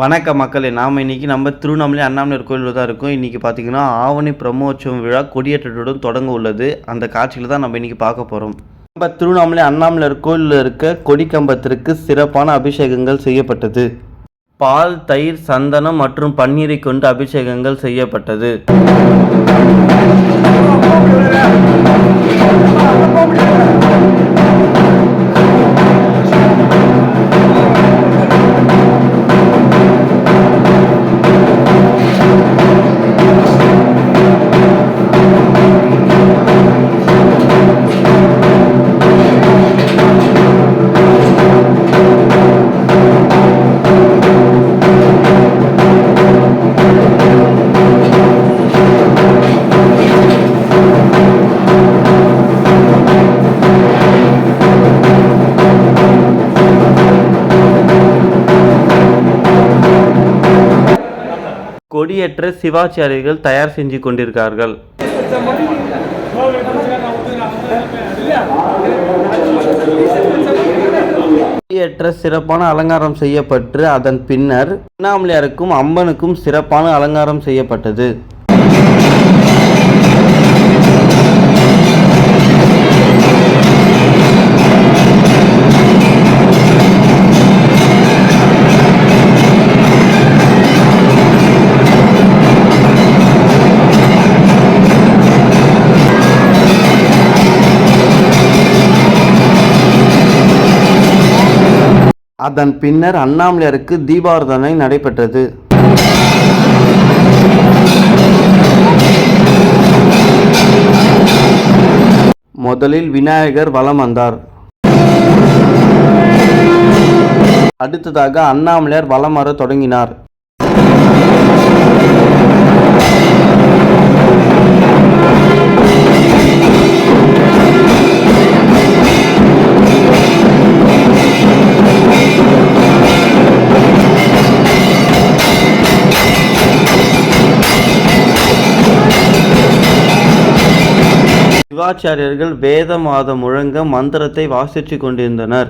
வணக்கம் மக்களே நாம் இன்னைக்கு நம்ம திருவண்ணாமலை அண்ணாமலையார் கோயிலில் தான் இருக்கோம். இன்றைக்கி பார்த்தீங்கன்னா ஆவணி பிரம்மோற்சவம் விழா கொடியேற்றத்துடன் தொடங்க உள்ளது. அந்த காட்சியில் தான் நம்ம இன்றைக்கி பார்க்க போகிறோம் நம்ம திருவண்ணாமலை அண்ணாமலையார் கோயிலில் இருக்க கொடிக்கம்பத்திற்கு சிறப்பான அபிஷேகங்கள் செய்யப்பட்டது. பால் தயிர் சந்தனம் மற்றும் பன்னீரை கொண்டு அபிஷேகங்கள் செய்யப்பட்டது. கொடியேற்ற சிவாச்சாரியர்கள் தயார் செஞ்சு கொண்டிருக்கார்கள். கொடியேற்ற சிறப்பான அலங்காரம் செய்யப்பட்டு அதன் பின்னர் அண்ணாமலையாருக்கும் அம்மனுக்கும் சிறப்பான அலங்காரம் செய்யப்பட்டது. அதன் பின்னர் அண்ணாமலையாருக்கு தீபாராதனை நடைபெற்றது. முதலில் விநாயகர் வலம் வந்தார். அடுத்ததாக அண்ணாமலையார் வலம் வர தொடங்கினார். சிவாச்சாரியர்கள் வேத மாதம் முழங்க மந்திரத்தை வாசித்துக் கொண்டிருந்தனர்.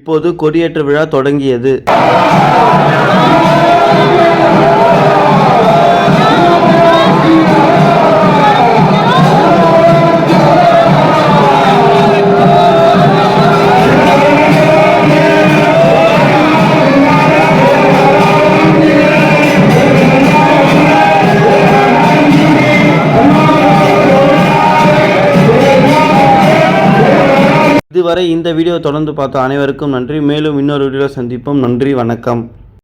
இப்போது கொடியேற்ற விழா தொடங்கியது. இதுவரை இந்த வீடியோ தொடர்ந்து பார்த்த அனைவருக்கும் நன்றி. மேலும் இன்னொரு வீடியோ சந்திப்போம். நன்றி. வணக்கம்.